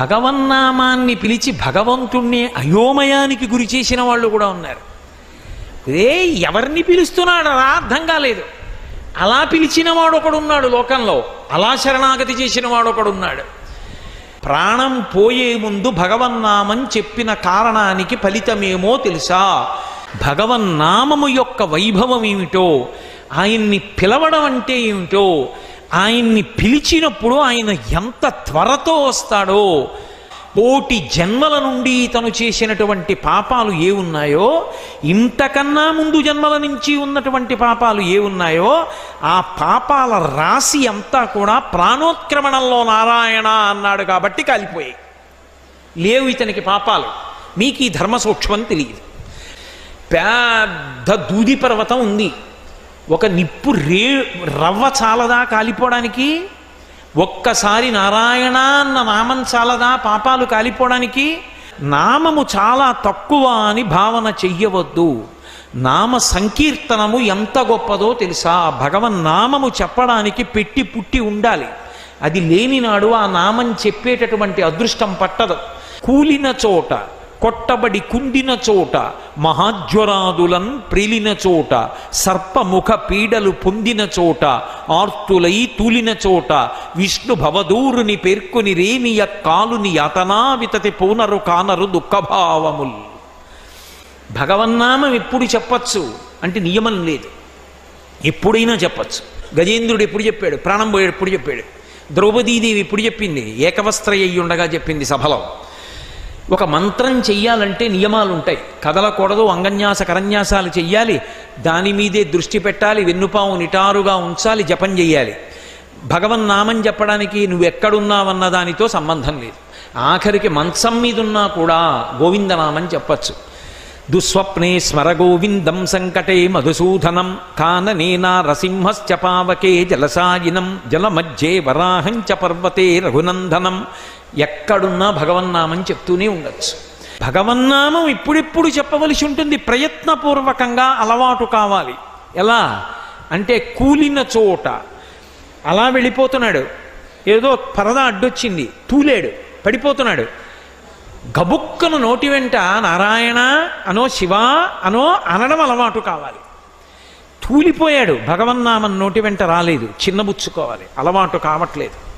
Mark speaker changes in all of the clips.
Speaker 1: భగవన్నామాన్ని పిలిచి భగవంతుణ్ణి అయోమయానికి గురి చేసిన వాళ్ళు కూడా ఉన్నారు. ఏ ఎవరిని పిలుస్తున్నాడరా అర్థం కాలేదు. అలా పిలిచిన వాడు ఒకడున్నాడు లోకంలో. అలా శరణాగతి చేసిన వాడు ఒకడున్నాడు ప్రాణం పోయే ముందు భగవన్నామం చెప్పిన కారణానికి ఫలితమేమో తెలుసా? భగవన్నామము యొక్క వైభవం ఏమిటో ఆయన్ని పిలవడం అంటే ఏమిటో? ఆయన్ని పిలిచినప్పుడు ఆయన ఎంత త్వరతో వస్తాడో కోటి జన్మల నుండి తను చేసినటువంటి పాపాలు ఏ ఉన్నాయో ఇంతకన్నా ముందు జన్మల నుంచి ఉన్నటువంటి పాపాలు ఏ ఉన్నాయో ఆ పాపాల రాశి అంతా కూడా ప్రాణోత్క్రమణంలో నారాయణ అన్నాడు కాబట్టి కాలిపోయాయి. లేవు ఇతనికి పాపాలు. మీకు ఈ ధర్మ సూక్ష్మం తెలియదు. పెద్ద దూది పర్వతం ఉంది. ఒక నిప్పు రే రవ్వ చాలదా కాలిపోవడానికి? ఒక్కసారి నారాయణ అన్న నామం చాలదా పాపాలు కాలిపోవడానికి? నామము చాలా తక్కువ అని భావన చెయ్యవద్దు. నామ సంకీర్తనము ఎంత గొప్పదో తెలుసా? భగవన్ నామము చెప్పడానికి పెట్టి పుట్టి ఉండాలి. అది లేనినాడు ఆ నామం చెప్పేటటువంటి అదృష్టం పట్టదు. కూలిన చోట కొట్టబడి కుండిన చోట మహాజ్వరాదులన్ ప్రిలిన చోట సర్పముఖ పీడలు పొందిన చోట ఆర్తులై తూలిన చోట విష్ణు భవదూరుని పేర్కొని రేనియ కాలుని యతనా వితతి పూనరు కానరు దుఃఖభావముల్. భగవన్నామం ఎప్పుడు చెప్పచ్చు అంటే నియమం లేదు. ఎప్పుడైనా చెప్పచ్చు. గజేంద్రుడు ఎప్పుడు చెప్పాడు? ప్రాణం పోయాడు ఎప్పుడు చెప్పాడు? ద్రౌపదీదేవి ఎప్పుడు చెప్పింది? ఏకవస్త్ర ఉండగా చెప్పింది సభలో. ఒక మంత్రం చెయ్యాలంటే నియమాలు ఉంటాయి కదలకూడదు అంగన్యాస కరన్యాసాలు చెయ్యాలి. దాని మీదే దృష్టి పెట్టాలి వెన్నుపాము నిటారుగా ఉంచాలి జపం చెయ్యాలి. భగవన్నామం చెప్పడానికి నువ్వు ఎక్కడున్నావన్న దానితో సంబంధం లేదు. ఆఖరికి మంచం మీదున్నా కూడా గోవిందనామం చెప్పచ్చు. దుస్వప్నే స్మరగోవిందం సంకటే మధుసూదనం కాననేనా రసింహశ్చ పావకే జలసాయినం జలమధ్యే వరాహంచ పర్వతే రఘునందనం ఎక్కడున్నా భగవన్నామం చెప్తూనే ఉండొచ్చు. భగవన్నామం ఇప్పుడిప్పుడు చెప్పవలసి ఉంటుంది ప్రయత్నపూర్వకంగా అలవాటు కావాలి. ఎలా? అంటే కూలిన చోట. అలా వెళ్ళిపోతున్నాడు. ఏదో పరద అడ్డొచ్చింది తూలేడు పడిపోతున్నాడు. గబుక్కను నోటి వెంట నారాయణ అనో శివ అనో అనడం అలవాటు కావాలి. తూలిపోయాడు. భగవన్నామం నోటి వెంట రాలేదు. చిన్నబుచ్చుకోవాలి అలవాటు కావట్లేదు.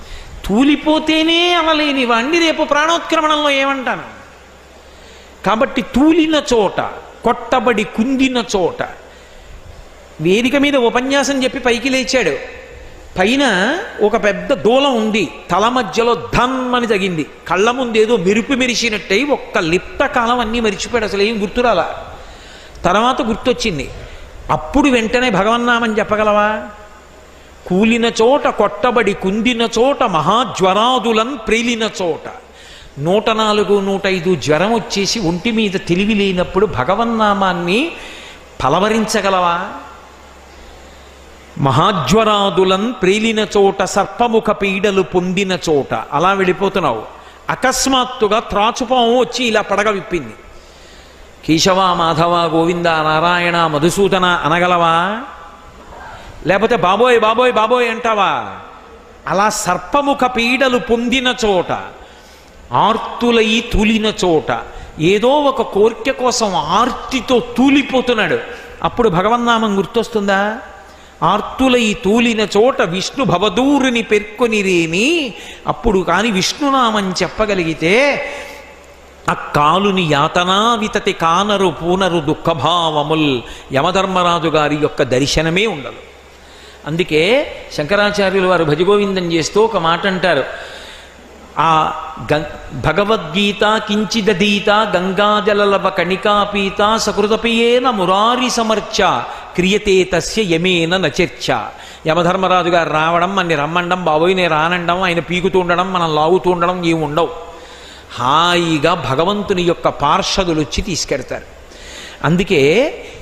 Speaker 1: తూలిపోతేనే అలలేని వాణ్ణి రేపు ప్రాణోత్క్రమణంలో ఏమంటాను? కాబట్టి తూలిన చోట కొట్టబడి కుందిన చోట వేదిక మీద ఉపన్యాసం చెప్పి పైకి లేచాడు. పైన ఒక పెద్ద దూలం ఉంది. తల మధ్యలో ధన్ అని తగింది. కళ్ళ ముందేదో మెరుపు మెరిసినట్టయి ఒక్క లిప్త కాలం అన్నీ మరిచిపోయాడు. అసలు ఏం గుర్తురాలా? తర్వాత గుర్తొచ్చింది. అప్పుడు వెంటనే భగవన్నామని చెప్పగలవా? కూలిన చోట కొట్టబడి కుందిన చోట మహాజ్వరాదులన్ ప్రేలిన చోట. నూట నాలుగు నూట ఐదు జ్వరం వచ్చేసి ఒంటి మీద తెలివి లేనప్పుడు భగవన్నామాన్ని పలవరించగలవా? మహాజ్వరాదులన్ ప్రేలిన చోట సర్పముఖ పీడలు పొందిన చోట. అలా వెళ్ళిపోతున్నావు. అకస్మాత్తుగా త్రాచుపాము వచ్చి ఇలా పడగ విప్పింది. కేశవ మాధవ గోవింద నారాయణ మధుసూదన అనగలవా? లేకపోతే బాబోయ్ బాబోయ్ బాబోయ్ అంటావా? అలా సర్పముఖ పీడలు పొందిన చోట ఆర్తులై తూలిన చోట ఏదో ఒక కోరిక కోసం ఆర్తితో తూలిపోతున్నాడు. అప్పుడు భగవన్నామం గుర్తొస్తుందా? ఆర్తులై తూలిన చోట విష్ణు భవదూరుని పెర్కొనిరేమి? అప్పుడు కాని విష్ణునామం చెప్పగలిగితే ఆ కాలుని యాతనా వితతి కానరు పూనరు దుఃఖభావముల్ యమధర్మరాజు గారి యొక్క దర్శనమే ఉండదు. అందుకే శంకరాచార్యులు వారు భజగోవిందం చేస్తూ ఒక మాట అంటారు ఆ గ భగవద్గీత కించిదీత గంగాజలలవ కణికాపీత సకృతపియేన మురారి సమర్చ క్రియతే తస్య యమేన నచర్చ యమధర్మరాజు గారు రావడం మనని రమ్మండం బాబోయ్ నేను రానండం ఆయన పీకుతూ ఉండడం మనం లాగుతూ ఉండడం ఏమి ఉండవు. హాయిగా భగవంతుని యొక్క పార్షదులు వచ్చి తీసుకెడతారు. అందుకే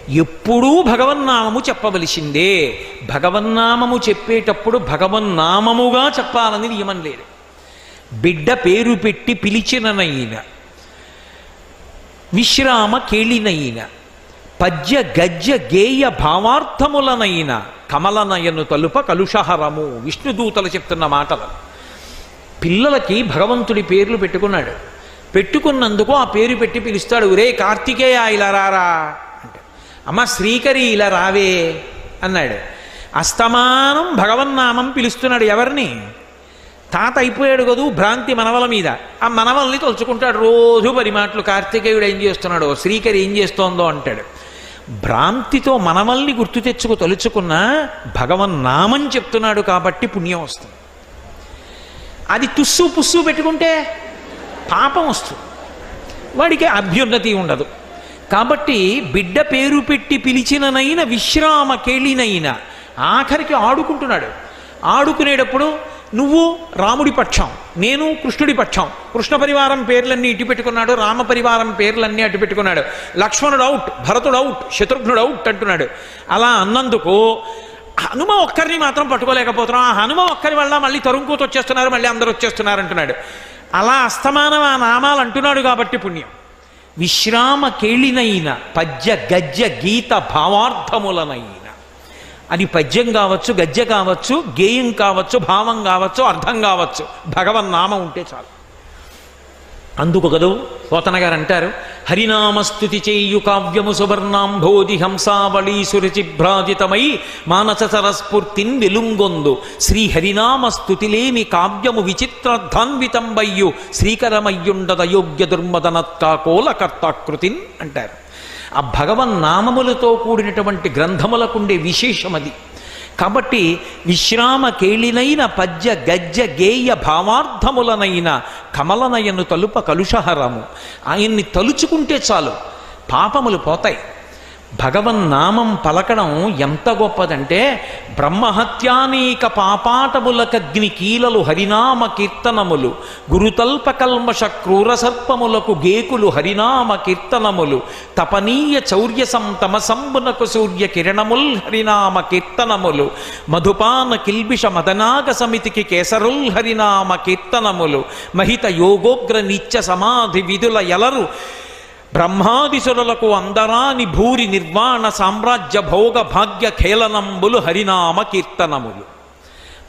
Speaker 1: ఎప్పుడూ భగవన్నామము చెప్పవలసిందే. భగవన్నామము చెప్పేటప్పుడు భగవన్నామముగా చెప్పాలని నియమం లేదు. బిడ్డ పేరు పెట్టి పిలిచిననైన విశ్రామ కేళినైన పద్య గద్య గేయ భావార్థములనైన కమలనయను తలుప కలుషహరము. విష్ణుదూతలు చెప్తున్న మాటలు. పిల్లలకి భగవంతుడి పేర్లు పెట్టుకున్నాడు. పెట్టుకున్నందుకు ఆ పేరు పెట్టి పిలుస్తాడు. ఒరే కార్తికేయ ఇలా రారా అంటే. అమ్మ శ్రీకరి ఇలా రావే అన్నాడు. అస్తమానం భగవన్నామం పిలుస్తున్నాడు ఎవరిని? తాత అయిపోయాడు కదూ భ్రాంతి మనవల మీద. ఆ మనవల్ని తలుచుకుంటాడు. రోజు పది మాటలు. కార్తికేయుడు ఏం చేస్తున్నాడో? శ్రీకరి ఏం చేస్తోందో అంటాడు. భ్రాంతితో మనవల్ని గుర్తు తెచ్చుకు తలుచుకున్న భగవన్ నామం చెప్తున్నాడు కాబట్టి పుణ్యం వస్తుంది. అది తుస్సు పుస్సు పెట్టుకుంటే పాపం వస్తుంది. వాడికి అభ్యున్నతి ఉండదు. కాబట్టి బిడ్డ పేరు పెట్టి పిలిచిననైన విశ్రామ కేళినైన ఆఖరికి ఆడుకుంటున్నాడు. ఆడుకునేటప్పుడు నువ్వు రాముడి పక్షం నేను కృష్ణుడి పక్షం. కృష్ణ పరివారం పేర్లన్నీ ఇటు పెట్టుకున్నాడు రామ పరివారం పేర్లన్నీ అటు పెట్టుకున్నాడు. లక్ష్మణుడు అవుట్ భరతుడు అవుట్ శత్రుఘ్నుడు అవుట్ అంటున్నాడు. అలా అన్నందుకు హనుమ ఒక్కరిని మాత్రం పట్టుకోలేకపోతున్నాం. ఆ హనుమ ఒక్కరి వల్ల మళ్ళీ తరుంకూత వచ్చేస్తున్నారు మళ్ళీ అందరూ వచ్చేస్తున్నారు అంటున్నాడు. అలా అస్తమానం ఆ నామాలు అంటున్నాడు కాబట్టి పుణ్యం. విశ్రామ కేళినైన పద్య గజ్య గీత భావార్థములనైన అది పద్యం కావచ్చు గద్య కావచ్చు గేయం కావచ్చు భావం కావచ్చు అర్థం కావచ్చు. భగవన్ నామం ఉంటే చాలు. అందుకు కదూ పోతన గారు అంటారు హరినామస్తుతి చేయు కావ్యము సువర్ణాంభోధి హంసావళీ సురచిభ్రాజితమై మానస సరస్ఫూర్తిన్ వెలుంగొందు. శ్రీ హరినామస్తుతిలేమి కావ్యము విచిత్రధాన్వితంబయ్యు శ్రీకరమయ్యుండద యోగ్య దుర్మదనత్కాకోల కర్తాకృతిన్ అంటారు. ఆ భగవన్ నామములతో కూడినటువంటి గ్రంథములకుండే విశేషం అది కాబట్టి విశ్రామ కేళినైన పద్య గజ్జ గేయ భావార్థములనైన కమలనయను తలుప కలుషహరము. ఆయన్ని తలుచుకుంటే చాలు పాపములు పోతాయి. భగవన్నామం పలకడం ఎంత గొప్పదంటే బ్రహ్మహత్యానీక పాపాటములకగ్ని కీలలు హరినామ కీర్తనములు గురుతల్ప కల్మష క్రూర సర్పములకు గేకులు హరినామ కీర్తనములు తపనీయ చౌర్యసం తమసంబునకు సూర్య కిరణముల్ హరినామ కీర్తనములు మధుపాన కిల్బిష మదనాగ సమితికి కేసరుల్ హరినామ కీర్తనములు మహిత యోగోగ్ర నిత్య సమాధి విధుల ఎలరు బ్రహ్మాదిసురులకు అందరాని భూరి నిర్వాణ సామ్రాజ్య భోగ భాగ్య ఖేళనంబులు హరినామ కీర్తనములు.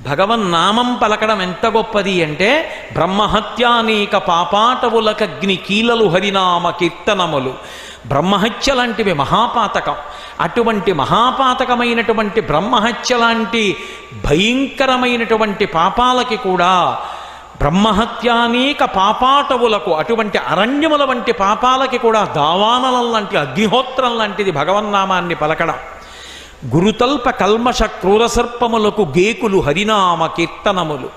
Speaker 1: భగవన్నామం పలకడం ఎంత గొప్పది అంటే బ్రహ్మహత్యానేక పాపాటవులకగ్ని కీలలు హరినామ కీర్తనములు. బ్రహ్మహత్య లాంటివి మహాపాతకం. అటువంటి మహాపాతకమైనటువంటి బ్రహ్మహత్య లాంటి భయంకరమైనటువంటి పాపాలకి కూడా బ్రహ్మహత్యానేక పాపాటవులకు అటువంటి అరణ్యముల వంటి పాపాలకి కూడా దావానలం లాంటి అగ్నిహోత్రం లాంటిది భగవన్నామాన్ని పలకడం. గురుతల్ప కల్మష క్రూరసర్పములకు గేకులు హరినామ కీర్తనములు.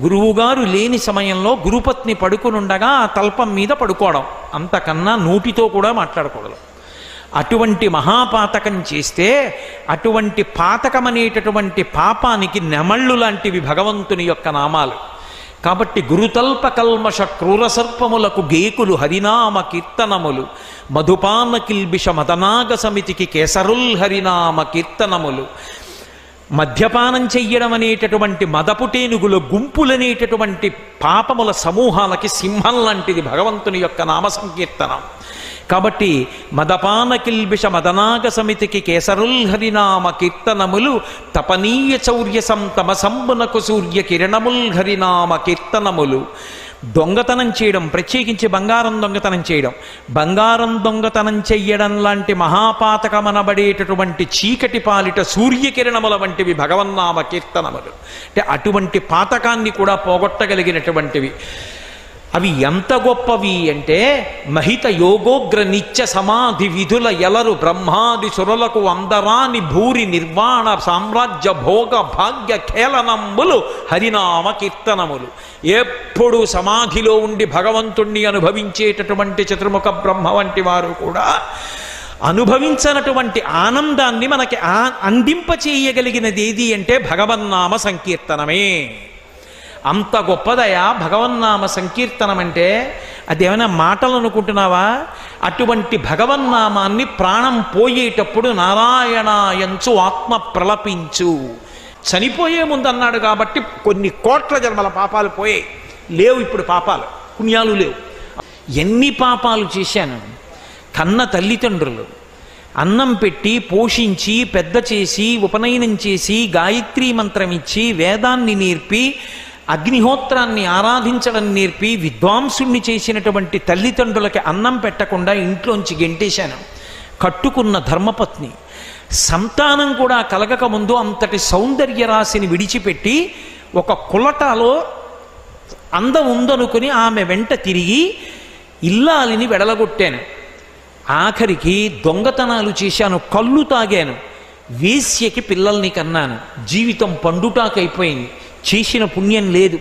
Speaker 1: గురువుగారు లేని సమయంలో గురుపత్ని పడుకునుండగా ఆ తల్పం మీద పడుకోవడం. అంతకన్నా నోటితో కూడా మాట్లాడకూడదు. అటువంటి మహాపాతకం చేస్తే అటువంటి పాతకమనేటటువంటి పాపానికి నెమళ్ళు లాంటివి భగవంతుని యొక్క నామాలు. కాబట్టి గురుతల్ప కల్మష క్రూర సర్పములకు గేకులు హరినామ కీర్తనములు మధుపాన కిల్బిష మదనాగ సమితికి కేసరుల్ హరినామ కీర్తనములు మద్యపానం చెయ్యడం అనేటటువంటి మదపుటేనుగుల గుంపులనేటటువంటి పాపముల సమూహాలకి సింహం లాంటిది భగవంతుని యొక్క నామ సంకీర్తనం కాబట్టి మదపాన కిల్బిష మదనాగ సమితికి కేసరుల్ హరినామ కీర్తనములు తపనీయ చౌర్య సంతమ సంబునకు సూర్య కిరణముల్ హరినామ కీర్తనములు. దొంగతనం చేయడం ప్రత్యేకించి బంగారం దొంగతనం చేయడం. బంగారం దొంగతనం చెయ్యడం లాంటి మహాపాతకమనబడేటటువంటి చీకటి పాలిట సూర్యకిరణముల వంటివి భగవన్నామ కీర్తనములు. అంటే అటువంటి పాతకాన్ని కూడా పోగొట్టగలిగినటువంటివి. అవి ఎంత గొప్పవి అంటే మహిత యోగోగ్ర నిత్య సమాధి విధుల ఎలరు బ్రహ్మాది సురలకు అందరాని భూరి నిర్వాణ సామ్రాజ్య భోగ భాగ్య ఖేళనంబులు హరినామ కీర్తనములు. ఎప్పుడు సమాధిలో ఉండి భగవంతుణ్ణి అనుభవించేటటువంటి చతుర్ముఖ బ్రహ్మ వంటి వారు కూడా అనుభవించనటువంటి ఆనందాన్ని మనకి అందింపచేయగలిగినది ఏది అంటే భగవన్నామ సంకీర్తనమే. అంత గొప్పదయా? భగవన్నామ సంకీర్తనం అంటే అదేమైనా మాటలు అనుకుంటున్నావా అటువంటి భగవన్నామాన్ని ప్రాణం పోయేటప్పుడు నారాయణాయంచు ఆత్మ ప్రలపించు. చనిపోయే ముందు అన్నాడు కాబట్టి కొన్ని కోట్ల జన్మల పాపాలు పోయాయి లేవు ఇప్పుడు పాపాలు. పుణ్యాలు లేవు. ఎన్ని పాపాలు చేశాను? కన్న తల్లిదండ్రులు. అన్నం పెట్టి పోషించి పెద్ద చేసి ఉపనయనం చేసి గాయత్రీ మంత్రం ఇచ్చి వేదాన్ని నేర్పి అగ్నిహోత్రాన్ని ఆరాధించడం నేర్పి విద్వాంసుణ్ణి చేసినటువంటి తల్లిదండ్రులకి అన్నం పెట్టకుండా ఇంట్లోంచి గెంటేశాను. కట్టుకున్న ధర్మపత్ని సంతానం కూడా కలగక ముందు అంతటి సౌందర్య రాశిని విడిచిపెట్టి ఒక కులటాలో అందం ఉందనుకుని ఆమె వెంట తిరిగి ఇల్లాలిని వెడలగొట్టాను. ఆఖరికి దొంగతనాలు చేశాను కళ్ళు తాగాను వేశ్యకి పిల్లల్ని కన్నాను. జీవితం పండుటాకైపోయింది. చేసిన పుణ్యం లేదు.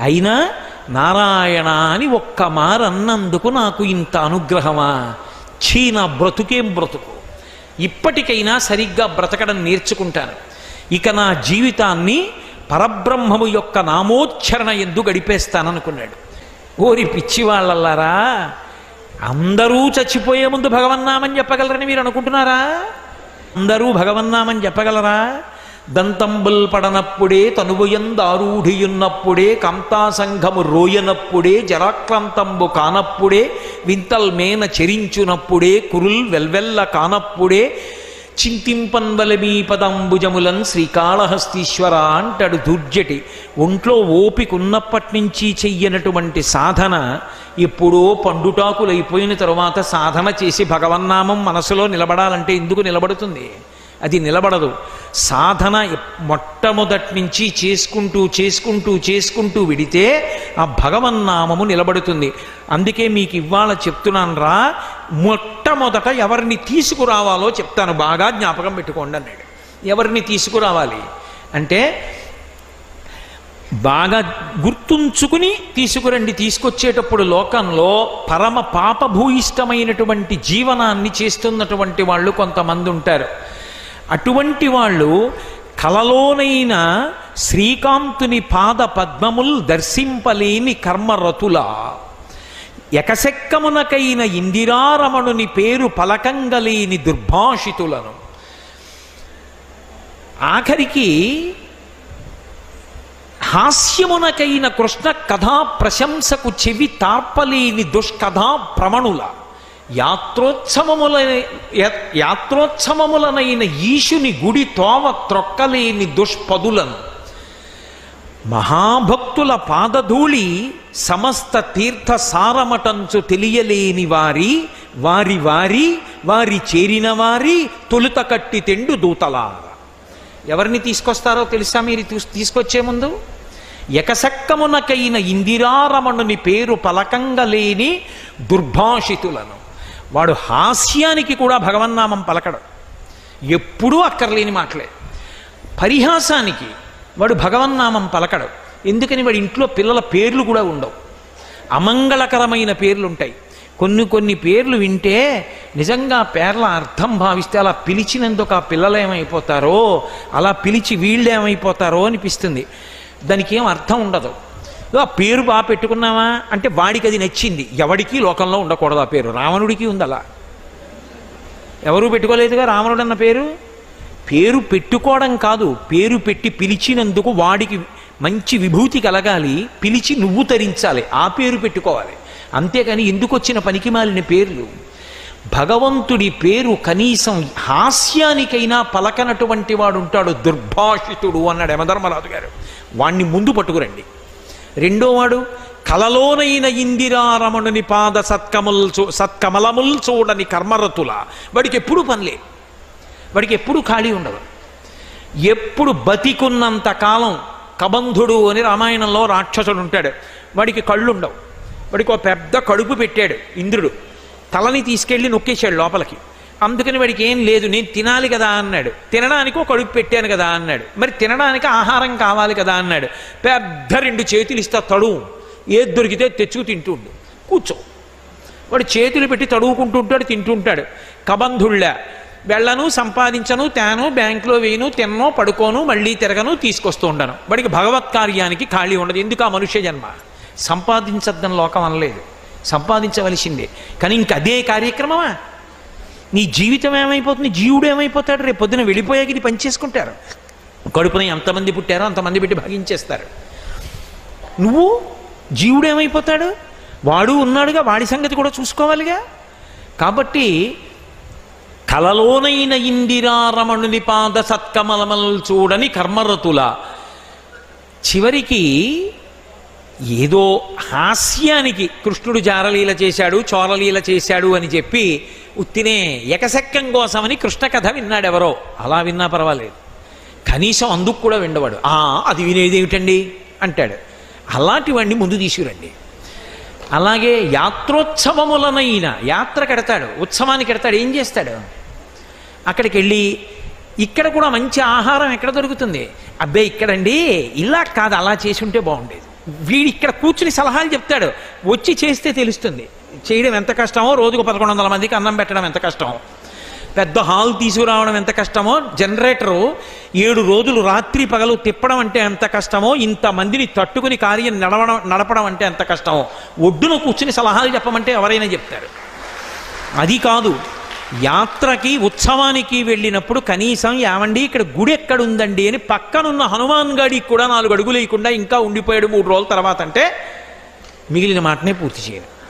Speaker 1: అయినా నారాయణ అని ఒక్క మారన్నందుకు నాకు ఇంత అనుగ్రహమా? చీన నా బ్రతుకేం బ్రతుకు? ఇప్పటికైనా సరిగ్గా బ్రతకడం నేర్చుకుంటాను. ఇక నా జీవితాన్ని పరబ్రహ్మము యొక్క నామోచ్చరణ ఎందు గడిపేస్తాననుకున్నాడు. ఓరి పిచ్చివాళ్ళల్లారా అందరూ చచ్చిపోయే ముందు భగవన్నామని చెప్పగలరని మీరు అనుకుంటున్నారా? అందరూ భగవన్నామని చెప్పగలరా? దంతంబుల్ పడనప్పుడే తనువుయందారూఢియున్నప్పుడే కంతాసంఘము రోయనప్పుడే జరాక్రాంతంబు కానప్పుడే వింతల్ మేన చెరించునప్పుడే కురుల్ వెల్వెల్ల కానప్పుడే చింతింపన్వలమీ పదంబుజములన్ శ్రీకాళహస్తీశ్వర అంటాడు దుర్జటి. ఒంట్లో ఓపికన్నప్పటి నుంచి చెయ్యనటువంటి సాధన ఎప్పుడో పండుటాకులైపోయిన తరువాత సాధన చేసి భగవన్నామం మనసులో నిలబడాలంటే ఎందుకు నిలబడుతుంది? అది నిలబడదు. సాధన మొట్టమొదటి నుంచి చేసుకుంటూ చేసుకుంటూ చేసుకుంటూ విడితే ఆ భగవన్నామము నిలబడుతుంది. అందుకే మీకు ఇవాళ చెప్తున్నాను రా మొట్టమొదట ఎవరిని తీసుకురావాలో చెప్తాను. బాగా జ్ఞాపకం పెట్టుకోండి అన్నాడు. ఎవరిని తీసుకురావాలి? అంటే బాగా గుర్తుంచుకుని తీసుకురండి. తీసుకొచ్చేటప్పుడు లోకంలో పరమ పాపభూయిష్టమైనటువంటి జీవనాన్ని చేస్తున్నటువంటి వాళ్ళు కొంతమంది ఉంటారు. అటువంటి వాళ్ళు కలలోనైన శ్రీకాంతుని పాద పద్మముల్ దర్శింపలేని కర్మరతుల. ఎకసెక్కమునకైన ఇందిరారమణుని పేరు పలకంగలేని దుర్భాషితులను. ఆఖరికి హాస్యమునకైన కృష్ణ కథా ప్రశంసకు చెవి తార్పలేని దుష్కథా ప్రమణుల యాత్రోత్సవముల యాత్రోత్సవములనైన ఈశుని గుడి తోవ త్రొక్కలేని దుష్పదులను. మహాభక్తుల పాదధూళి సమస్త తీర్థ సారమటంచు తెలియలేని వారి వారి వారి వారి చేరిన వారి తొలుత కట్టి తెండు దూతలా ఎవరిని తీసుకొస్తారో తెలుసా మీరు తీసుకొచ్చే ముందు? ఎకసక్కమునకైన ఇందిరారమణుని పేరు పలకంగలేని దుర్భాషితులను. వాడు హాస్యానికి కూడా భగవన్నామం పలకడు. ఎప్పుడూ అక్కర్లేని మాటలే. పరిహాసానికి వాడు భగవన్నామం పలకడు. ఎందుకని వాడి ఇంట్లో పిల్లల పేర్లు కూడా ఉండవు. అమంగళకరమైన పేర్లు ఉంటాయి కొన్ని కొన్ని పేర్లు వింటే నిజంగా పేర్ల అర్థం భావిస్తే అలా పిలిచినందుకు ఆ పిల్లలు ఏమైపోతారో అలా పిలిచి వీళ్ళు ఏమైపోతారో అనిపిస్తుంది. దానికి ఏం అర్థం ఉండదు. ఆ పేరు బాగా పెట్టుకున్నావా? అంటే వాడికి అది నచ్చింది. ఎవడికి లోకంలో ఉండకూడదు ఆ పేరు. రావణుడికి ఉంది అలా ఎవరు పెట్టుకోలేదుగా రావణుడు అన్న పేరు? పేరు పెట్టుకోవడం కాదు. పేరు పెట్టి పిలిచినందుకు వాడికి మంచి విభూతి కలగాలి. పిలిచి నువ్వు తరించాలి. ఆ పేరు పెట్టుకోవాలి. అంతేకాని ఎందుకు వచ్చిన పనికి మాలిన పేర్లు? భగవంతుడి పేరు కనీసం హాస్యానికైనా పలకనటువంటి వాడు ఉంటాడు దుర్భాషితుడు అన్నాడు యమధర్మరాజు గారు. వాణ్ణి ముందు పట్టుకురండి. రెండోవాడు కలలోనైన ఇందిరారమణుని పాద సత్కముల్ చూ సత్కమలముల్ చూడని కర్మరతుల. వాడికి ఎప్పుడు పనిలే వాడికి ఎప్పుడు ఖాళీ ఉండదు. ఎప్పుడు బతికున్నంత కాలం కబంధుడు అని రామాయణంలో రాక్షసుడు ఉంటాడు. వాడికి కళ్ళు ఉండవు. వాడికి ఒక పెద్ద కడుపు పెట్టాడు ఇంద్రుడు. తలని తీసుకెళ్ళి నొక్కేశాడు లోపలికి. అందుకని వాడికి ఏం లేదు నేను తినాలి కదా అన్నాడు. తినడానికి ఒక కడుపు పెట్టాను కదా అన్నాడు. మరి తినడానికి ఆహారం కావాలి కదా అన్నాడు. పెద్ద రెండు చేతులు ఇస్తా తడువు ఏది దొరికితే తెచ్చుకు తింటుండు కూర్చో. వాడు చేతులు పెట్టి తడువుకుంటుంటాడు తింటుంటాడు కబంధుళ్ళ వెళ్ళను సంపాదించను తేను బ్యాంకులో వేయను తిన్నో పడుకోను మళ్ళీ తిరగను తీసుకొస్తూ ఉండను. వాడికి భగవత్ కార్యానికి ఖాళీ ఉండదు. ఎందుకు ఆ మనుష్య జన్మ? సంపాదించద్దని లోకం అనలేదు. సంపాదించవలసిందే. కానీ ఇంక అదే కార్యక్రమమా? నీ జీవితం ఏమైపోతుంది? జీవుడు ఏమైపోతాడు? రేపు పొద్దున వెళ్ళిపోయాక ఇది పనిచేసుకుంటారు. కడుపున ఎంతమంది పుట్టారో అంతమంది పెట్టి భాగించేస్తారు. నువ్వు జీవుడు ఏమైపోతాడు? వాడు ఉన్నాడుగా వాడి సంగతి కూడా చూసుకోవాలిగా? కాబట్టి కలలోనైన ఇందిరారమణుని పాద సత్కమలమలు చూడని కర్మరతుల చివరికి ఏదో హాస్యానికి కృష్ణుడు జారలీల చేశాడు చోరలీల చేశాడు అని చెప్పి ఉత్తినే ఎకసెక్కం కోసమని కృష్ణ కథ విన్నాడు ఎవరో అలా విన్నా పర్వాలేదు. కనీసం అందుకు కూడా విండవాడు. "ఆ, అది వినేది ఏమిటండి అంటాడు అలాంటివన్నీ ముందు తీసుకురండి. అలాగే యాత్రోత్సవములనైన యాత్ర కడతాడు. ఉత్సవానికి కడతాడు. ఏం చేస్తాడు? అక్కడికి వెళ్ళి ఇక్కడ కూడా మంచి ఆహారం ఎక్కడ దొరుకుతుంది? అబ్బే ఇక్కడండి. ఇలా కాదు అలా చేసి ఉంటే బాగుండేది. వీడు ఇక్కడ కూర్చుని సలహాలు చెప్తాడు. వచ్చి చేస్తే తెలుస్తుంది. చేయడం ఎంత కష్టమో? రోజుకు పదకొండు వందల మందికి అన్నం పెట్టడం ఎంత కష్టమో? పెద్ద హాల్ తీసుకురావడం ఎంత కష్టమో? జనరేటరు ఏడు రోజులు రాత్రి పగలు తిప్పడం అంటే ఎంత కష్టమో? ఇంతమందిని తట్టుకుని కార్యం నడవడం నడపడం అంటే ఎంత కష్టమో? ఒడ్డున కూర్చుని సలహాలు చెప్పమంటే ఎవరైనా చెప్తారు. అది కాదు. యాత్రకి ఉత్సవానికి వెళ్ళినప్పుడు కనీసం ఏమండి ఇక్కడ గుడి ఎక్కడుందండి అని పక్కనున్న హనుమాన్ గాడికి కూడా నాలుగు అడుగులు వేయకుండా ఇంకా ఉండిపోయాడు మూడు రోజుల తర్వాత అంటే మిగిలిన మాటనే పూర్తి చేయరు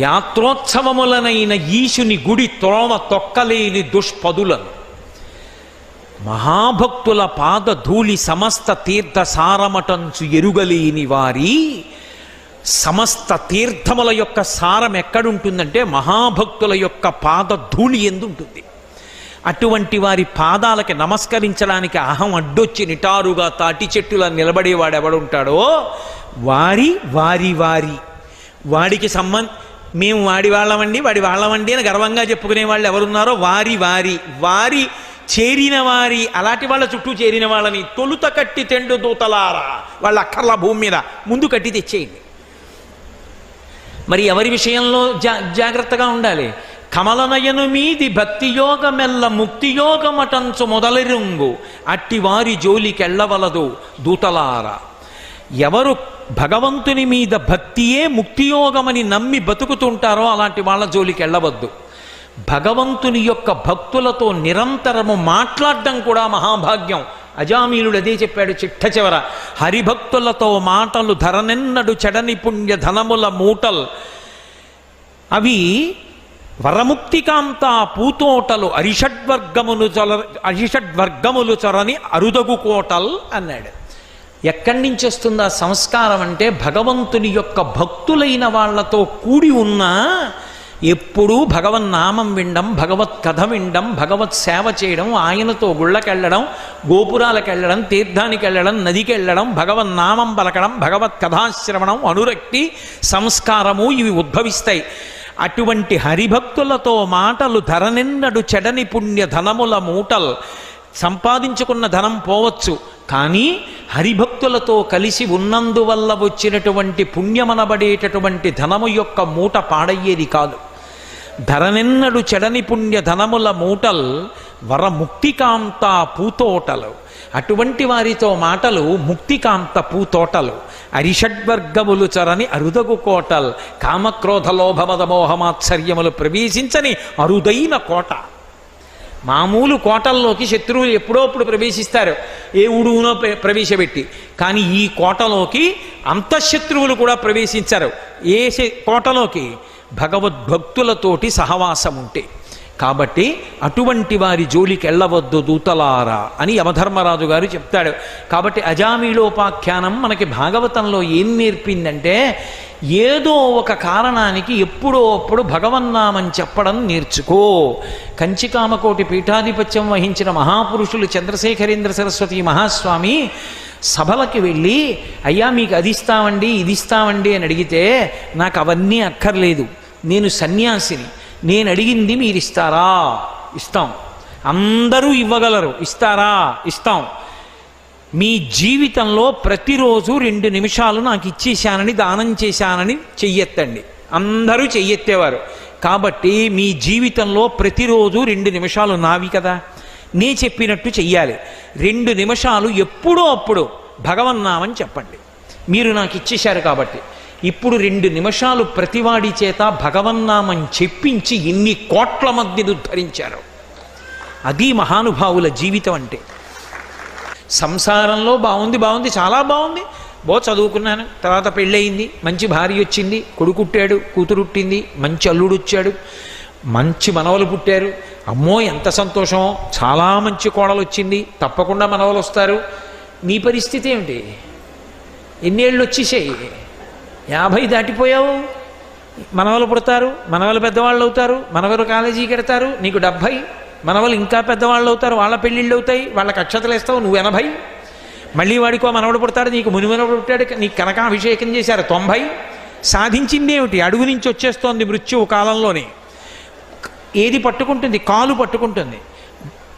Speaker 1: యాత్రోత్సవములనైన ఈశుని గుడి త్రోమ తొక్కలేని దుష్పదులను. మహాభక్తుల పాద ధూళి సమస్త తీర్థ సారమటంచు ఎరుగలేని వారి సమస్త తీర్థముల యొక్క సారం ఎక్కడుంటుందంటే మహాభక్తుల యొక్క పాద ధూళి ఎందుంటుంది? అటువంటి వారి పాదాలకి నమస్కరించడానికి అహం అడ్డొచ్చి నిటారుగా తాటి చెట్టులా నిలబడేవాడు ఎవడుంటాడో వారి వారి వారి. వాడికి సంబంధ మేము వాడి వాళ్ళమండి వాడి వాళ్ళమండి అని గర్వంగా చెప్పుకునే వాళ్ళు ఎవరున్నారో వారి వారి. వారి చేరిన వారి అలాంటి వాళ్ళ చుట్టూ చేరిన వాళ్ళని తొలుత కట్టి తెండు దూతలారా వాళ్ళ అక్కర్ల భూమి మీద ముందు కట్టి తెచ్చేయండి. మరి ఎవరి విషయంలో జా జాగ్రత్తగా ఉండాలి? కమలనయను మీది భక్తి యోగమెల్ల ముక్తి యోగమటంచు మొదలెరుంగు. అట్టి వారి జోలికెళ్ళవలదు దూతలారా. ఎవరు భగవంతుని మీద భక్తియే ముక్తియోగమని నమ్మి బతుకుతుంటారో అలాంటి వాళ్ళ జోలికి వెళ్ళవద్దు భగవంతుని యొక్క భక్తులతో నిరంతరము మాట్లాడడం కూడా మహాభాగ్యం. అజామీలుడు అదే చెప్పాడు చిట్ట చివర. హరిభక్తులతో మాటలు ధరనెన్నడు చెడని పుణ్య ధనముల మూటల్. అవి వరముక్తికాంత పూతోటలు అరిషడ్వర్గమును చొల అరిషడ్వర్గములు చొరని అరుదగు కోటల్ అన్నాడు. ఎక్కడి నుంచి వస్తుంది ఆ సంస్కారం అంటే భగవంతుని యొక్క భక్తులైన వాళ్ళతో కూడి ఉన్నా ఎప్పుడూ భగవన్ నామం వినడం భగవత్ కథ వినడం భగవత్ సేవ చేయడం ఆయనతో గుళ్ళకెళ్ళడం గోపురాలకెళ్ళడం తీర్థానికి వెళ్ళడం నదికి వెళ్ళడం భగవన్ నామం పలకడం భగవత్ కథాశ్రవణం అనురక్తి సంస్కారము ఇవి ఉద్భవిస్తాయి. అటువంటి హరిభక్తులతో మాటలు ధరనిన్నడు చెడని పుణ్య ధనముల మూటల్. సంపాదించుకున్న ధనం పోవచ్చు కానీ హరిభక్తులతో కలిసి ఉన్నందువల్ల వచ్చినటువంటి పుణ్యమనబడేటటువంటి ధనము యొక్క మూట పాడయ్యేది కాదు. ధరనెన్నడు చెడని పుణ్య ధనముల మూటల్ వరముక్తికాంత పూతోటలు. అటువంటి వారితో మాటలు ముక్తికాంత పూతోటలు. అరిషడ్వర్గములు చరని అరుదగు కోటల్. కామక్రోధ లోభమదమోహమాత్సర్యములు ప్రవేశించని అరుదైన కోట. మామూలు కోటల్లోకి శత్రువులు ఎప్పుడోప్పుడు ప్రవేశిస్తారు. ఏ ఉడుగునో ప్ర- ప్రవేశపెట్టి. కానీ ఈ కోటలోకి అంతఃశత్రువులు కూడా ప్రవేశించరు. ఏ శ- కోటలోకి భగవద్భక్తులతోటి సహవాసం ఉంటే కాబట్టి అటువంటి వారి జోలికి వెళ్ళవద్దు దూతలారా అని యమధర్మరాజు గారు చెప్తాడు. కాబట్టి అజామీలోపాఖ్యానం మనకి భాగవతంలో ఏం నేర్పిందంటే ఏదో ఒక కారణానికి ఎప్పుడో అప్పుడు భగవన్నామని చెప్పడం నేర్చుకో. కంచికామకోటి పీఠాధిపత్యం వహించిన మహాపురుషులు చంద్రశేఖరేంద్ర సరస్వతి మహాస్వామి సభలకి వెళ్ళి అయ్యా మీకు అది ఇస్తామండి ఇది ఇస్తామండి అని అడిగితే నాకు అవన్నీ అక్కర్లేదు. నేను సన్యాసిని. నేను అడిగింది మీరు ఇస్తారా? ఇస్తాం. అందరూ ఇవ్వగలరు. ఇస్తారా? ఇస్తాం. మీ జీవితంలో ప్రతిరోజు రెండు నిమిషాలు నాకు ఇచ్చేశానని దానం చేశానని చెయ్యెత్తండి అందరూ చెయ్యెత్తేవారు కాబట్టి మీ జీవితంలో ప్రతిరోజు రెండు నిమిషాలు నావి కదా. నే చెప్పినట్టు చెయ్యాలి. రెండు నిమిషాలు ఎప్పుడో అప్పుడు భగవన్నామని చెప్పండి. మీరు నాకు ఇచ్చేశారు కాబట్టి. ఇప్పుడు రెండు నిమిషాలు ప్రతివాడి చేత భగవన్నామం చెప్పించి ఇన్ని కోట్ల మధ్యను ఉద్ధరించారు అది మహానుభావుల జీవితం అంటే. సంసారంలో బాగుంది బాగుంది చాలా బాగుంది. బో చదువుకున్నాను తర్వాత పెళ్ళయింది మంచి భార్య వచ్చింది కొడుకుట్టాడు కూతురుట్టింది మంచి అల్లుడు వచ్చాడు మంచి మనవలు పుట్టారు. అమ్మో ఎంత సంతోషమో. చాలా మంచి కోడలు వచ్చింది తప్పకుండా మనవలు వస్తారు నీ పరిస్థితి ఏమిటి? ఎన్నేళ్ళు వచ్చేసాయి యాభై దాటిపోయావు. మనవలు పుడతారు మనవలు పెద్దవాళ్ళు అవుతారు మనవలు కాలేజీకి ఎడతారు నీకు డెబ్భై. మనవలు ఇంకా పెద్దవాళ్ళు అవుతారు వాళ్ళ పెళ్ళిళ్ళు అవుతాయి వాళ్ళకి అక్షతలు ఇస్తావు నువ్వు ఎనభై. మళ్ళీ వాడికో మనవడు పుడతాడు నీకు మునిమనవడు పుట్టాడు నీకు కనకాభిషేకం చేశారు తొంభై. సాధించింది ఏమిటి అడుగు నుంచి వచ్చేస్తోంది మృత్యువు కాలంలోనే. ఏది పట్టుకుంటుంది? కాలు పట్టుకుంటుంది.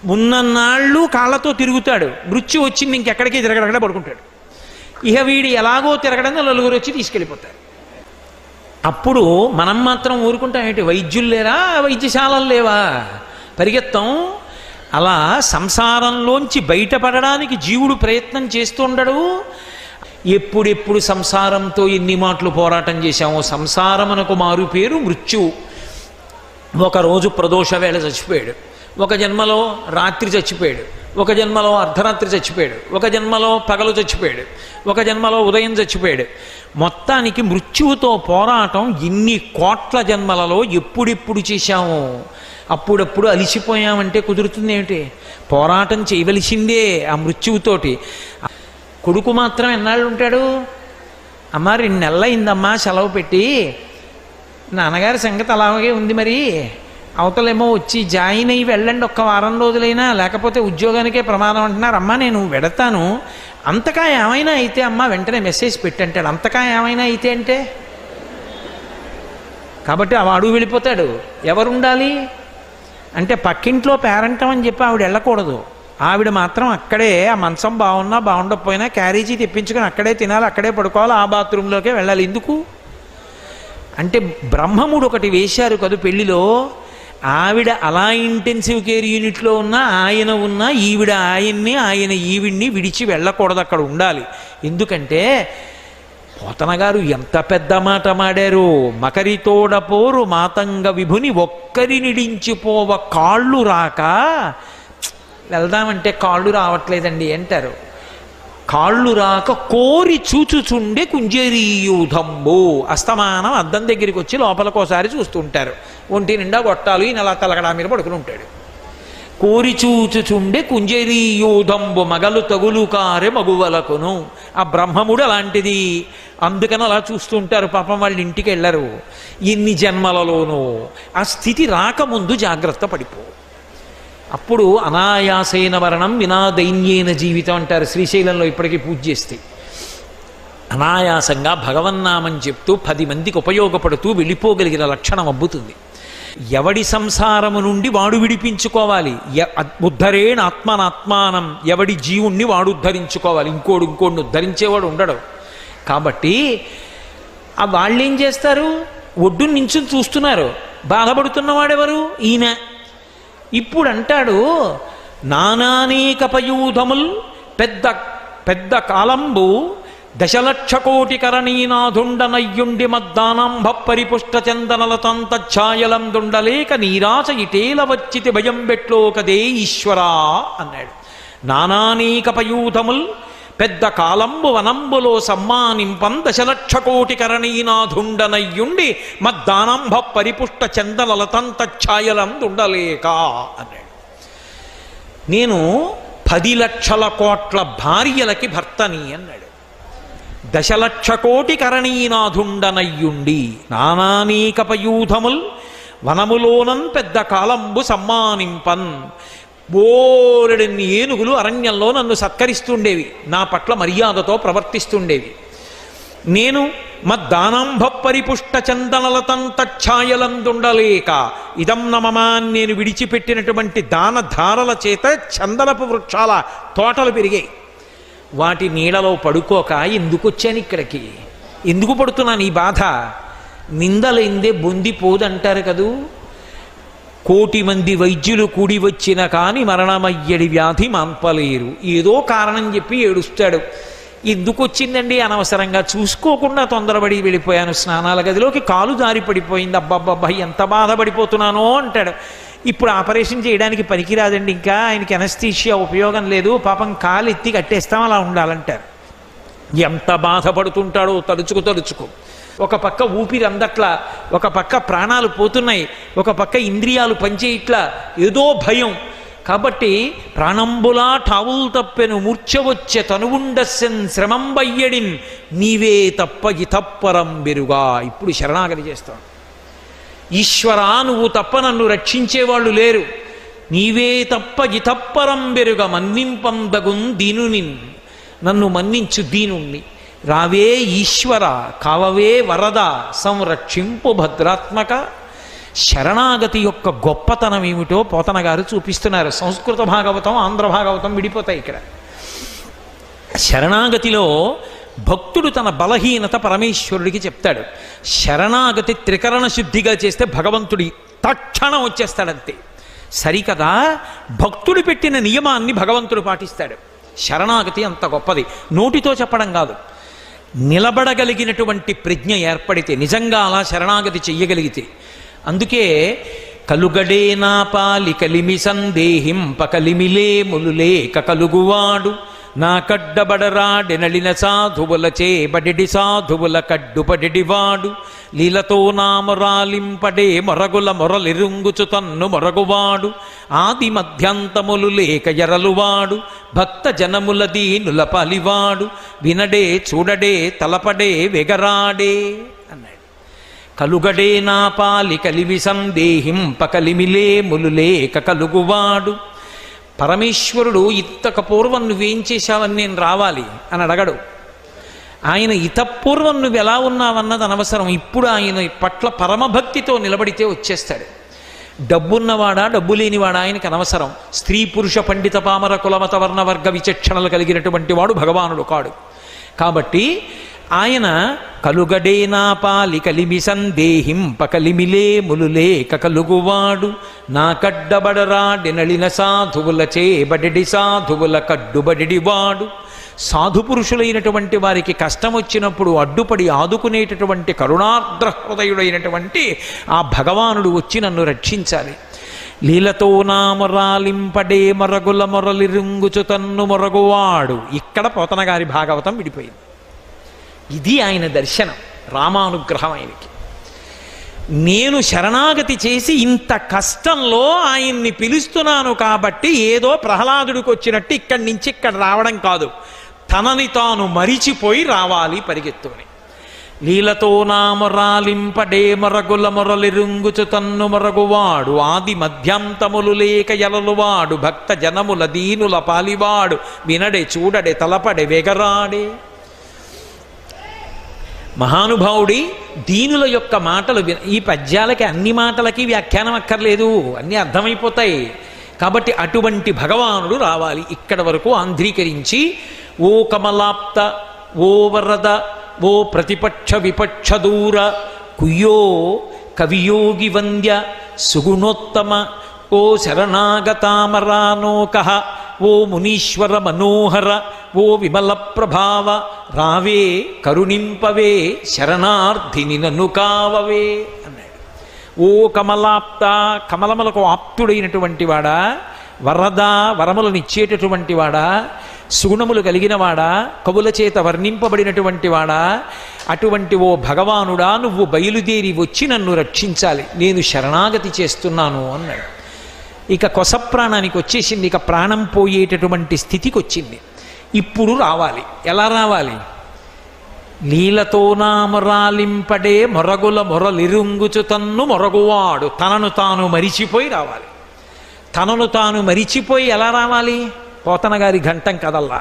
Speaker 1: ఉన్నన్నాళ్ళు కాళ్ళతో తిరుగుతాడు. మృత్యు వచ్చింది ఇంకెక్కడికి? తిరగడక్కడ పడుకుంటాడు. ఇహ వీడి ఎలాగో తిరగడం నలుగురు వచ్చి తీసుకెళ్ళిపోతారు. అప్పుడు మనం మాత్రం ఊరుకుంటాం ఏంటి వైద్యులు లేరా? వైద్యశాలలు లేవా? పరిగెత్తం. అలా సంసారంలోంచి బయటపడడానికి జీవుడు ప్రయత్నం చేస్తుండడు ఎప్పుడెప్పుడు సంసారంతో ఎన్ని మాటలు పోరాటం చేశామో సంసారమునకు మారు పేరు మృత్యువు ఒకరోజు ప్రదోష వేళ చచ్చిపోయాడు. ఒక జన్మలో రాత్రి చచ్చిపోయాడు. ఒక జన్మలో అర్ధరాత్రి చచ్చిపోయాడు ఒక జన్మలో పగలు చచ్చిపోయాడు ఒక జన్మలో ఉదయం చచ్చిపోయాడు. మొత్తానికి మృత్యువుతో పోరాటం ఇన్ని కోట్ల జన్మలలో ఎప్పుడెప్పుడు చేశాము? అప్పుడప్పుడు అలిసిపోయామంటే కుదురుతుంది ఏమిటి పోరాటం చేయవలసిందే ఆ మృత్యువుతోటి. కొడుకు మాత్రం ఎన్నాళ్ళు ఉంటాడు అమ్మ రెండు నెలలైందమ్మా సెలవు పెట్టి. నాన్నగారి సంగతి అలాగే ఉంది మరి. అవతలేమో వచ్చి జాయిన్ అయ్యి వెళ్ళండి ఒక్క వారం రోజులైనా లేకపోతే ఉద్యోగానికే ప్రమాదం అంటున్నారు. అమ్మ నేను వెడతాను. అంతకా ఏమైనా అయితే అమ్మ వెంటనే మెసేజ్ పెట్టంటాడు. అంతకా ఏమైనా అయితే అంటే? కాబట్టి వాడు వెళ్ళిపోతాడు. ఎవరు ఉండాలి అంటే పక్కింట్లో పేరెంటం అని చెప్పి ఆవిడ వెళ్ళకూడదు. ఆవిడ మాత్రం అక్కడే ఆ మంచం బాగున్నా బాగుండకపోయినా క్యారేజీ తెప్పించుకొని అక్కడే తినాలి అక్కడే పడుకోవాలి ఆ బాత్రూంలోకే వెళ్ళాలి. ఎందుకు? అంటే బ్రహ్మముడు ఒకటి వేశారు కదా పెళ్ళిలో ఆవిడ అలా ఇంటెన్సివ్ కేర్ యూనిట్లో ఉన్న ఆయన ఉన్న ఈవిడ ఆయన్ని ఆయన ఈవిడ్ని విడిచి వెళ్ళకూడదు అక్కడ ఉండాలి. ఎందుకంటే పోతన గారు ఎంత పెద్ద మాట మాడారు. మకరితోడపోరు మాతంగ విభుని ఒక్కరి నిడించిపోవ కాళ్ళు రాక వెళ్దామంటే కాళ్ళు రావట్లేదండి అంటారు. కాళ్ళు రాక కోరి చూచుచుండే కుంజరీయూధంబు. అస్తమానం అద్దం దగ్గరికి వచ్చి లోపలకోసారి చూస్తుంటారు. ఒంటి నిండా గొట్టాలు ఈయన అలా తలగడా మీద పడుకుని ఉంటాడు. కోరి చూచుచుండే కుంజరీయూధంబు మగలు తగులు కారె మగువలకును. ఆ బ్రహ్మముడు అలాంటిది. అందుకని అలా చూస్తుంటారు పాపం వాళ్ళ ఇంటికి వెళ్ళరు ఇన్ని జన్మలలోనూ ఆ స్థితి రాకముందు జాగ్రత్త పడిపో. అప్పుడు అనాయాసైన మరణం వినా దైన్యేన జీవితం అంటారు శ్రీశైలంలో ఇప్పటికీ పూజ చేస్తే. అనాయాసంగా భగవన్నామని చెప్తూ పది మందికి ఉపయోగపడుతూ వెళ్ళిపోగలిగిన లక్షణం అబ్బుతుంది. ఎవడి సంసారము నుండి వాడు విడిపించుకోవాలి? ఎ- ఉద్ధరేణ ఆత్మనాత్మానం. ఎవడి జీవుణ్ణి వాడు ఉద్ధరించుకోవాలి? ఇంకోడు ఇంకోడిని ఉద్ధరించేవాడు ఉండడు. కాబట్టి ఆ వాళ్ళేం చేస్తారు? ఒడ్డు నించుని చూస్తున్నారు. బాధపడుతున్నవాడెవరు? ఈయన. ఇప్పుడు అంటాడు నానానేకపయూధముల్ పెద్ద పెద్ద కాలంబు దశలక్ష కోటి కరణీనాథుండనయ్యుండి మద్దానంభ పరిపుష్ట చందనలతంత దుండలేక నీరాశ ఇటేల వచ్చితి భయం బెట్లోకదే ఈశ్వరా అన్నాడు. నానానేకపయూధముల్ పెద్ద కాలంబు వనంబులో సమ్మానింపం దశలక్ష కోటి కరణీనాథుండనయ్యుండి మద్దానంభ పరిపుష్ట చందనలతంత ఛాయలందుండలేక అన్నాడు. నేను పది లక్షల కోట్ల భార్యలకి భర్తని అన్నాడు. దశలక్ష కోటి కరణీనాథుండనయ్యుండి నానానీకపయూధముల్ వనములోనం పెద్ద కాలంబు సమ్మానింపన్ బోరెడన్ని ఏనుగులు అరణ్యంలో నన్ను సత్కరిస్తుండేవి. నా పట్ల మర్యాదతో ప్రవర్తిస్తుండేవి. నేను మద్దానాంభ పరిపుష్ట చందనలతంత ఛాయలందుండలేక ఇదం నమమా నేను విడిచిపెట్టినటువంటి దాన ధారల చేత చందనపు వృక్షాల తోటలు పెరిగాయి. వాటి నీడలో పడుకోక ఎందుకు వచ్చాను ఇక్కడికి? ఎందుకు పడుతున్నాను ఈ బాధ? నిందలైందే బొందిపోదంటారు కదూ? కోటి మంది వైద్యులు కూడి వచ్చిన కాని మరణమయ్యడి వ్యాధి మాన్పలేరు ఏదో కారణం చెప్పి ఏడుస్తాడు. ఎందుకు వచ్చిందండి అనవసరంగా? చూసుకోకుండా తొందరపడి వెళ్ళిపోయాను. స్నానాల గదిలోకి కాలు జారి పడిపోయింది. అబ్బబ్బబ్బా ఎంత బాధపడిపోతున్నానో అంటాడు. ఇప్పుడు ఆపరేషన్ చేయడానికి పనికిరాదండి ఇంకా. ఆయనకి ఎనస్థీషియా ఉపయోగం లేదు. పాపం కాలు ఎత్తి కట్టేస్తాం అలా ఉండాలంటారు. ఎంత బాధపడుతుంటాడో తలుచుకు తలుచుకో. ఒక పక్క ఊపిరి అందట్లా ఒక పక్క ప్రాణాలు పోతున్నాయి ఒక పక్క ఇంద్రియాలు పనిచేయట్లా ఏదో భయం. కాబట్టి ప్రాణంబులా టావుల్ తప్పెను మూర్చవచ్చే తనువుండస్సెన్ శ్రమంబయ్యడిన్ నీవే తప్ప ఇతప్పరం బెరుగా. ఇప్పుడు శరణాగతి చేస్తాం. ఈశ్వరా నువ్వు తప్ప నన్ను రక్షించేవాళ్ళు లేరు. నీవే తప్ప ఇతప్పరం బెరుగ మన్నింపందగున్ దీనునిన్. నన్ను మన్నించు దీనుణ్ణి. రావే ఈశ్వర కావవే వరద సంరక్షింపు భద్రాత్మక. శరణాగతి యొక్క గొప్పతనం ఏమిటో పోతన గారు చూపిస్తున్నారు. సంస్కృత భాగవతం ఆంధ్ర భాగవతం విడిపోతాయి ఇక్కడ. శరణాగతిలో భక్తుడు తన బలహీనత పరమేశ్వరుడికి చెప్తాడు. శరణాగతి త్రికరణ శుద్ధిగా చేస్తే భగవంతుడి తక్షణం వచ్చేస్తాడంతే. సరికదా? భక్తుడు పెట్టిన నియమాన్ని భగవంతుడు పాటిస్తాడు. శరణాగతి అంత గొప్పది. నోటితో చెప్పడం కాదు. నిలబడగలిగినటువంటి ప్రజ్ఞ ఏర్పడితే నిజంగా అలా శరణాగతి చెయ్యగలిగితే అందుకే కలుగడే నా పాలి కలిమి సందేహింప కలిమిలే ములులేక కలుగువాడు. నా కడ్డబడరాడెనలిన సాధువుల చేబడిడి సాధువుల కడ్డుపడిడివాడు లీలతో నామరాలింపడే మొరగుల మొరలిరుంగుచు తన్ను మొరగువాడు. ఆది మధ్యంతములు లేక ఎరలువాడు. భక్త జనముల దీనుల పలివాడు. వినడే చూడడే తలపడే వెగరాడే అన్నాడు. కలుగడే నా పాలి కలివి సందేహింప కలిమిలే ములులేక కలుగువాడు. పరమేశ్వరుడు ఇత్తక పూర్వం నువ్వేం చేశావని నేను రావాలి అని అడగడు. ఆయన ఇతపూర్వం నువ్వు ఎలా ఉన్నావన్నది అనవసరం. ఇప్పుడు ఆయన పట్ల పరమభక్తితో నిలబడితే వచ్చేస్తాడు. డబ్బున్నవాడా డబ్బు లేనివాడా ఆయనకి అనవసరం. స్త్రీ పురుష పండిత పామర కులమత వర్ణ వర్గ విచక్షణలు కలిగినటువంటి వాడు భగవానుడు కాడు. కాబట్టి ఆయన కలుగడేనాపాలి కలిమి సందేహింప కలిమిలే ములులేక కలుగువాడు. నా కడ్డబడరాడినళిన సాధువుల చేబడి సాధువుల కడ్డుబడివాడు సాధు పురుషులైనటువంటి వారికి కష్టం వచ్చినప్పుడు అడ్డుపడి ఆదుకునేటటువంటి కరుణార్ద్ర హృదయుడైనటువంటి ఆ భగవానుడు వచ్చి నన్ను రక్షించాలి. లీలతో నామరాలింపడే మొరలి మొరలిరుంగుచు తన్ను మొరగువాడు. ఇక్కడ పోతనగారి భాగవతం విడిపోయింది. ఇది ఆయన దర్శనం రామానుగ్రహం ఆయనకి నేను శరణాగతి చేసి ఇంత కష్టంలో ఆయన్ని పిలుస్తున్నాను కాబట్టి ఏదో ప్రహ్లాదుడికి వచ్చినట్టు ఇక్కడి నుంచి ఇక్కడ రావడం కాదు. తనని తాను మరిచిపోయి రావాలి పరిగెత్తుని. లీలతో నామరాలింపడే మొరగుల మొరలిరుంగుచు తన్ను మొరగువాడు. ఆది మధ్యంతములు లేక ఎలలువాడు. భక్త జనముల దీనుల పాలివాడు. వినడే చూడడే తలపడే వెగరాడే. మహానుభావుడి దీనుల యొక్క మాటలు ఈ పద్యాలకి అన్ని మాటలకి వ్యాఖ్యానం అక్కర్లేదు. అన్నీ అర్థమైపోతాయి. కాబట్టి అటువంటి భగవానుడు రావాలి. ఇక్కడ వరకు ఆంధ్రీకరించి ఓ కమలాప్త ఓ వరద ఓ ప్రతిపక్ష విపక్ష దూర కుయ్యో కవియోగి వంద్య సుగుణోత్తమ ఓ శరణాగతామరానోక ఓ మునీశ్వర మనోహర ఓ విమల ప్రభావ. రావే కరుణింపవే శరణార్థిని నన్ను కావవే అన్నాడు. ఓ కమలాప్త కమలములకు ఆప్తుడైనటువంటి వాడా వరద వరములనిచ్చేటటువంటి వాడా సుగుణములు కలిగిన వాడా కవుల చేత వర్ణింపబడినటువంటి వాడా అటువంటి ఓ భగవానుడా నువ్వు బయలుదేరి వచ్చి నన్ను రక్షించాలి. నేను శరణాగతి చేస్తున్నాను అన్నాడు. ఇక కొస ప్రాణానికి వచ్చేసింది ఇక ప్రాణం పోయేటటువంటి స్థితికి వచ్చింది ఇప్పుడు రావాలి. ఎలా రావాలి? లీలతో నామరాలింపడే మొరగుల మొరలిరుంగుచు తన్ను మొరగువాడు. తనను తాను మరిచిపోయి రావాలి. తనను తాను మరిచిపోయి ఎలా రావాలి? పోతన గారి ఘంటం కదల్లా.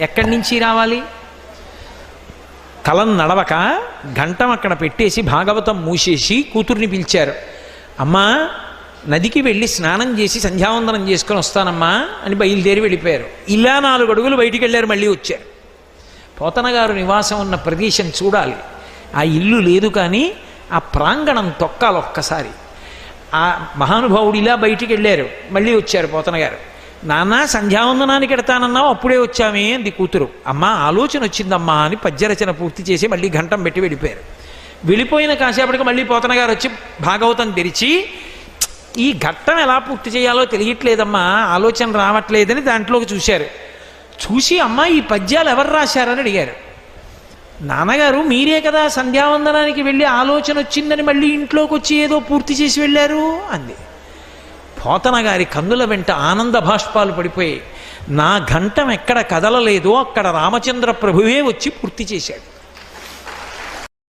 Speaker 1: ఎక్కడి నుంచి రావాలి? కలం నడవక ఘంటం అక్కడ పెట్టేసి భాగవతం మూసేసి కూతుర్ని పిలిచారు. అమ్మా నదికి వెళ్ళి స్నానం చేసి సంధ్యావందనం చేసుకొని వస్తానమ్మా అని బయలుదేరి వెళ్ళిపోయారు. ఇలా నాలుగు అడుగులు బయటికి వెళ్ళారు మళ్ళీ వచ్చారు. పోతనగారు నివాసం ఉన్న ప్రదేశం చూడాలి. ఆ ఇల్లు లేదు కానీ ఆ ప్రాంగణం తొక్కాలి ఒక్కసారి. ఆ మహానుభావుడు ఇలా బయటికి వెళ్ళారు మళ్ళీ వచ్చారు పోతనగారు. నాన్న సంధ్యావందనానికి ఎడతానన్నావు అప్పుడే వచ్చామే అంది కూతురు. అమ్మా ఆలోచన వచ్చిందమ్మా అని పద్యరచన పూర్తి చేసి మళ్ళీ ఘంటం పెట్టి వెళ్ళిపోయారు. వెళ్ళిపోయిన కాసేపటికి మళ్ళీ పోతన గారు వచ్చి భాగవతం తెరిచి ఈ ఘట్టం ఎలా పూర్తి చేయాలో తెలియట్లేదమ్మా. ఆలోచన రావట్లేదని దాంట్లోకి చూశారు. చూసి అమ్మా ఈ పద్యాలు ఎవరు రాశారని అడిగారు. నాన్నగారు మీరే కదా సంధ్యావందనానికి వెళ్ళి ఆలోచన వచ్చిందని మళ్ళీ ఇంట్లోకి వచ్చి ఏదో పూర్తి చేసి వెళ్ళారు? అంది. పోతన గారి కన్నుల వెంట ఆనంద భాష్పాలు పడిపోయి నా ఘంటం ఎక్కడ కదలలేదో అక్కడ రామచంద్ర ప్రభువే వచ్చి పూర్తి చేశాడు.